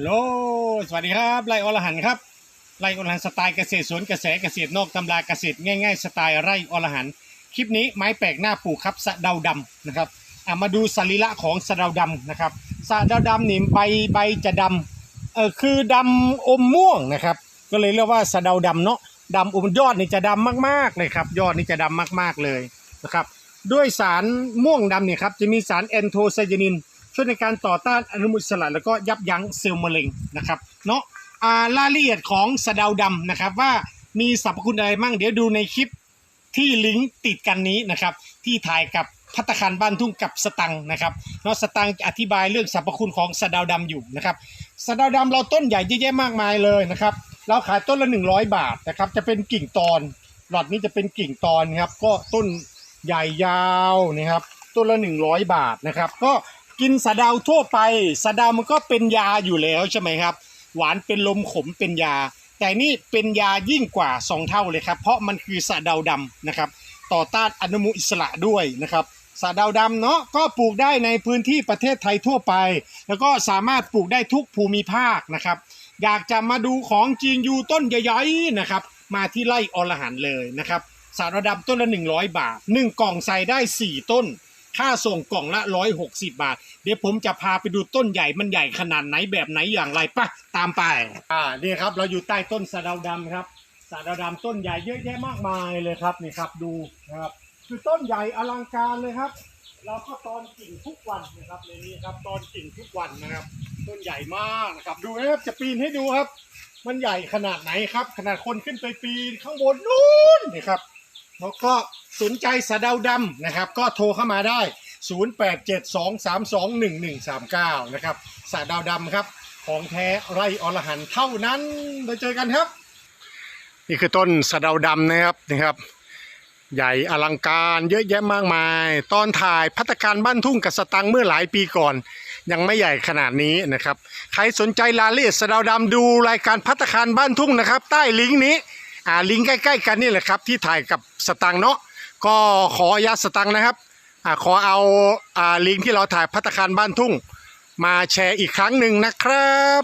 ฮัลโหล สวัสดีครับไร่อรหันครับไร่อรหันสไตล์เกษตรสวนกระแสเกษตรนอกตำราเกษตรง่ายๆ สไตล์ไร่อรหันคลิปนี้ไม้แปลกหน้าปลูกครับสะเดาดำนะครับอะมาดูสรีระของสะเดาดำนะครับสะเดาดำนี่ใบใบจะดำเออคือดำอมม่วงนะครับ ก็เลยเรียกว่าสะเดาดำเนาะดำอมยอดนี่จะดำมากๆเลยครับ ยอดนี่จะดำมากๆเลยนะครับ ด้วยสารม่วงดำเนี่ยครับจะมีสารแอนโทไซยานิน ช่วยในการต่อต้านอนุมูลอิสระแล้วก็ยับยั้งเซลล์มะเร็งนะครับเนาะอ่ารายละเอียดของสะเดาดำนะครับว่ามีสรรพคุณอะไรมั่งเดี๋ยวดูในคลิปที่ลิงก์ติดกันนี้นะครับที่ถ่ายกับพัตคารบ้านทุ่งกับสตังนะครับเนาะสตังอธิบายเรื่องสรรพคุณของสะเดาดำอยู่นะครับสะเดาดำเราต้นใหญ่เยอะแยะมากมายเลยนะครับเราขายต้นละ 100 บาทนะครับจะเป็นกิ่งตอน หลอดนี้จะเป็นกิ่งตอนครับก็ต้นใหญ่ยาวนะครับต้นละ 100 บาทนะครับก็ กินสะเดาทั่วไปสะเดามันก็เป็นยาอยู่แล้วใช่ไหมครับ หวานเป็นลมขมเป็นยา แต่นี่เป็นยายิ่งกว่าสองเท่าเลยครับ เพราะมันคือสะเดาดำนะครับ ต่อต้านอนุมูลอิสระด้วยนะครับสะเดาดำเนาะก็ปลูกได้ในพื้นที่ประเทศไทยทั่วไป แล้วก็สามารถปลูกได้ทุกภูมิภาคนะครับ อยากจะมาดูของจริงอยู่ต้นใหญ่ๆนะครับ มาที่ไร่อรหันเลยนะครับสะเดาดำต้นละ 100 บาท 1 กล่องใส่ได้ 4 ต้น ค่าส่งกล่องละ 160 บาท เดี๋ยวผมจะพาไปดูต้นใหญ่มันใหญ่ขนาดไหนแบบไหนอย่างไรปะตามไป อ่านี่ครับเราอยู่ใต้ต้นสะเดาดำครับสะเดาดำต้นใหญ่เยอะแยะมากมายเลยครับนี่ครับดูนะครับ คือต้นใหญ่อลังการเลยครับ เราก็ตอนกิ่งทุกวันนะครับในนี้ครับตอนกิ่งทุกวันนะครับ ต้นใหญ่มากนะครับ ดูนะครับจะปีนให้ดูครับ มันใหญ่ขนาดไหนครับ ขนาดคนขึ้นไปปีนข้างบนนู้นนี่ครับ แล้วก็สนใจสะเดาดำนะครับ ก็โทรเข้ามาได้ 0872321139 นะครับสะเดาดำครับ ของแท้ไร่อรหันเท่านั้นไปเจอกันครับ นี่คือต้นสะเดาดำนะครับนะครับ ใหญ่อลังการเยอะแยะมากมาย ตอนถ่ายพัตตาการบ้านทุ่งกับสตังเมื่อหลายปีก่อน ยังไม่ใหญ่ขนาดนี้นะครับ ใครสนใจรายละเอียดสะเดาดำดูรายการพัตตาคารบ้านทุ่งนะครับ ใต้ลิงก์นี้ อ่าลิงก์ใกล้ ๆ กันนี่แหละครับที่ถ่ายกับสตังค์เนาะก็ขออนุญาตสตังค์นะครับอ่าขอเอาอ่าลิงก์ที่เราถ่ายพัตตาคารบ้านทุ่ง มาแชร์อีกครั้งหนึ่งนะครับ